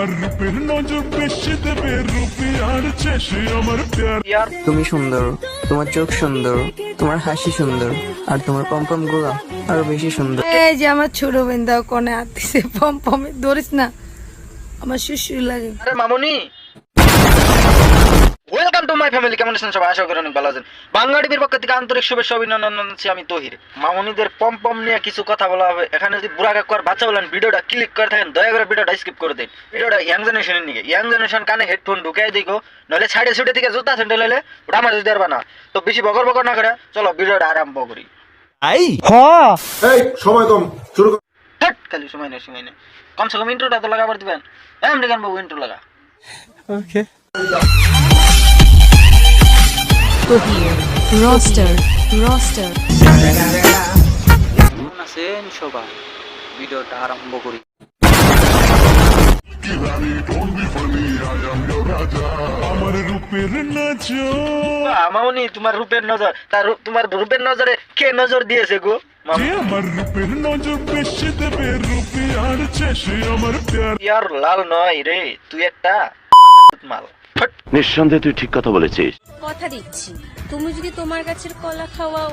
আমার রূপের নজর বেশি দেবে রূপে আর সে আমার প্যার। তুমি সুন্দর তোমার চোখ সুন্দর তোমার হাসি সুন্দর আর তোমার পম্পমগুলা আরও বেশি সুন্দর। এই যে আমার ছোট বেন্দা কনে হাত দিছে পম ধরিস না আমার শুশুর লাগে। আরে মামুনি ওয়েলকাম টু মাই ফ্যামিলি কেমন আছেন সবাই? আশা করি অনেক ভালো আছেন। বাংলা টিভির পক্ষ থেকে আন্তরিক শুভেচ্ছা অভিনন্দন জানাচ্ছি আমি তহির। মামুনিদের পম পম নিয়ে কিছু কথা বলা হবে। এখানে যদি বুড়া কাকু আর বাচ্চা বলেন ভিডিওটা ক্লিক করে থাকেন দয়া করে ভিডিওটা স্কিপ করে দিন। ভিডিওটা ইয়াং জেনারেশনের নিকে ইয়াং জেনারেশন কানে হেডফোন ঢুকাই দিকো নইলে সাইডে সুইডে থেকে জুতা স্যান্ডেল হলে ওটা আমার যদি পারবা না। তো বেশি বকর বকর না করে চলো ভিডিওটা আরম্ভ করি। এই সময় কম শুরু কর। হট খালি সময় নেই সময় নেই। কমসে কম ইন্ট্রোটা তো লাগাবার দিবেন। আমেরিকান বাবু ইন্ট্রো লাগা। রোস্টার রোস্টার কেমন আছেন সবাই। ভিডিওটা আরম্ভ করি। আমার রূপের নজর মামনি তোমার রূপের নজর। তার তোমার রূপের নজরে কে নজর দিয়েছে গো? আমার রূপের নজর বেশি দেবে রূপে আর আমার প্যার। ইয়ার লাল নয় রে তুই একটা মাল। নিঃসন্দেহে তুই ঠিক কথা বলেছিস। কথা দিচ্ছি। তুমি যদি তোমার গাছের কলা খাওয়াও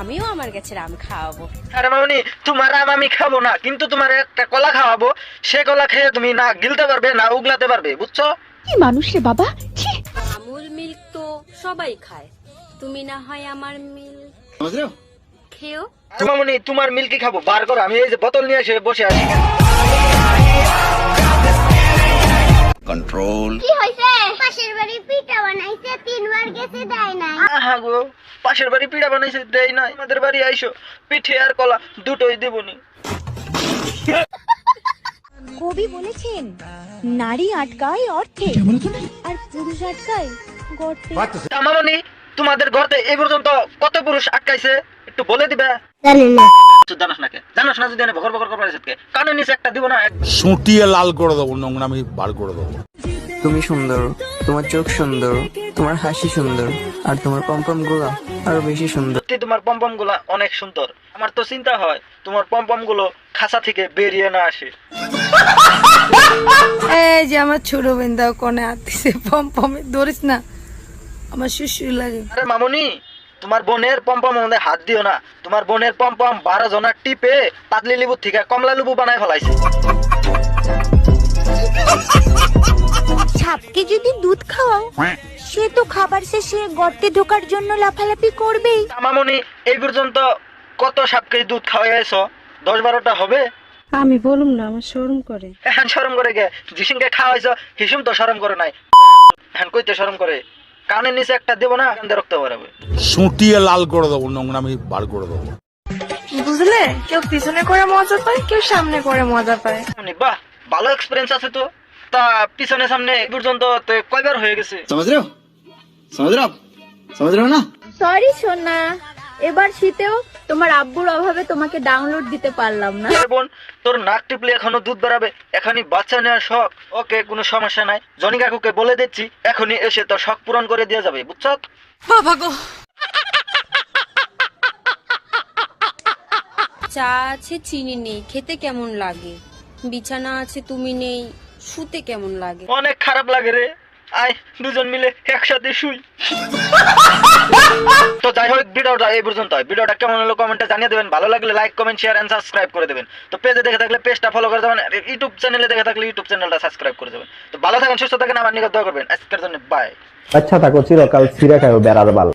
আমিও আমার গাছের আম খাওয়াবো। আরে মামনি তোমার আম আমি খাব না কিন্তু তোমার একটা কলা খাওয়াবো। সে কলা খেয়ে তুমি না গিলতে পারবে না উগলাতে পারবে বুঝছ? কি মানুষকে বাবা আমুল মিল্ক তো সবাই খায়। তুমি না হয় আমার মিল্ক খেও আচ্ছা, মামনি তোমার মিল্কি খাব বার করো আমি এই যে বোতল নিয়ে এসে বসে আছি। কি হয়েছে পাশের বাড়ি পিঠা বানাইছে তিনবার গেছে দেয় নাই। আহা গো পাশের বাড়ি পিঠা বানাইছে দেই না আমাদের বাড়ি আইসো পিঠে আর কলা দুটোই দেবনি। কবি বলেছেন নারী আটকায় অর্থে আর পুরুষ আটকায় গর্তে। মামনি তোমাদের ঘরতে এই পর্যন্ত কত পুরুষ আটকাইছে? একটু বলে দিবে। জানি না। তুই জানাস না কে? জানাস না যদি আমি বকর বকর করবার কে? কানে নিচে একটা দিব না সুটিয়ে লাল করে দেবো নোংরামি বার করে দেবো। তুমি সুন্দর তোমার চোখ সুন্দর তোমার হাসি সুন্দর আর তোমার পম্পমগুলা আরও বেশি সুন্দর। তোমার পম্পমগুলা অনেক সুন্দর। আমার তো চিন্তা হয় তোমার পম্পমগুলো খাসা থেকে বেরিয়ে না আসে। এই যে আমার ছোট বেন্দা কোনে হাত দিছে পম পমে ধরিস না আমার শুশুর লাগে। আরে মামুনি তোমার বোনের পম্পম মধ্যে হাত দিও না। তোমার বোনের পম্পম বারো জনের টিপে পাতলি লেবু থেকে কমলা লেবু বানায় ফেলাইছে। সাপকে যদি দুধ খাওয়াও সে তো খাবার শেষে গর্তে ঢোকার জন্য লাফালাফি করবেই। মামুনি এই পর্যন্ত কত সাপকে দুধ খাওয়াইছো? দশ বারোটা হবে? আমি বলুম না আমার শরম করে। হ্যাঁ শরম করে গে। যিসিংকে খাওয়াইছো হিসুম তো শরম করে নাই। হ্যাঁ কইতে শরম করে। কানের নিচে একটা দেবো না কান্দে রক্ত বেরোবে। সুটিয়ে লাল করে দেবো নোংরামি বার করে দেবো। বুঝলে? কেউ পিছনে করে মজা পায় কেউ সামনে করে মজা পায়। মানে বাহ ভালো এক্সপিরিয়েন্স আছে তো। তা পিছনে সামনে এই পর্যন্ত তো কয়বার হয়ে গেছে? সরি সোনা। এবার শীতেও তোমার আব্বুর অভাবে তোমাকে ডাউনলোড দিতে পারলাম না। আরে বোন তোর নাক টিপলে এখনও দুধ বেরাবে এখনই বাচ্চা নেওয়ার শখ। ওকে কোনো সমস্যা নাই। জনি কাকুকে বলে দিচ্ছি এখনই এসে তোর শখ পূরণ করে দিয়ে যাবে বুঝছ? বাবা গো। চা আছে চিনি নেই খেতে কেমন লাগে? বিছানা আছে তুমি নেই শুতে কেমন লাগে? অনেক খারাপ লাগে রে। আয় দুজন মিলে একসাথে শুই। যাই হোক ভিডিওটা এই পর্যন্ত ভিডিওটা কেমন হলো কমেন্টে জানিয়ে দেবেন। ভালো লাগলে like comment share and subscribe করে দেবেন। তো পেজে দেখে থাকলে পেজটা ফলো করে দেবেন। ইউটিউব চ্যানেলে দেখে থাকলে ইউটিউব চ্যানেলটা সাবস্ক্রাইব করে দেবেন। তো ভালো থাকেন সুস্থ থাকেন আমার নিকট দোয়া করবেন। আজকের জন্য বাই আচ্ছা থাকো চিরকাল ছিঁড়ে খাও বেড়ার বাল।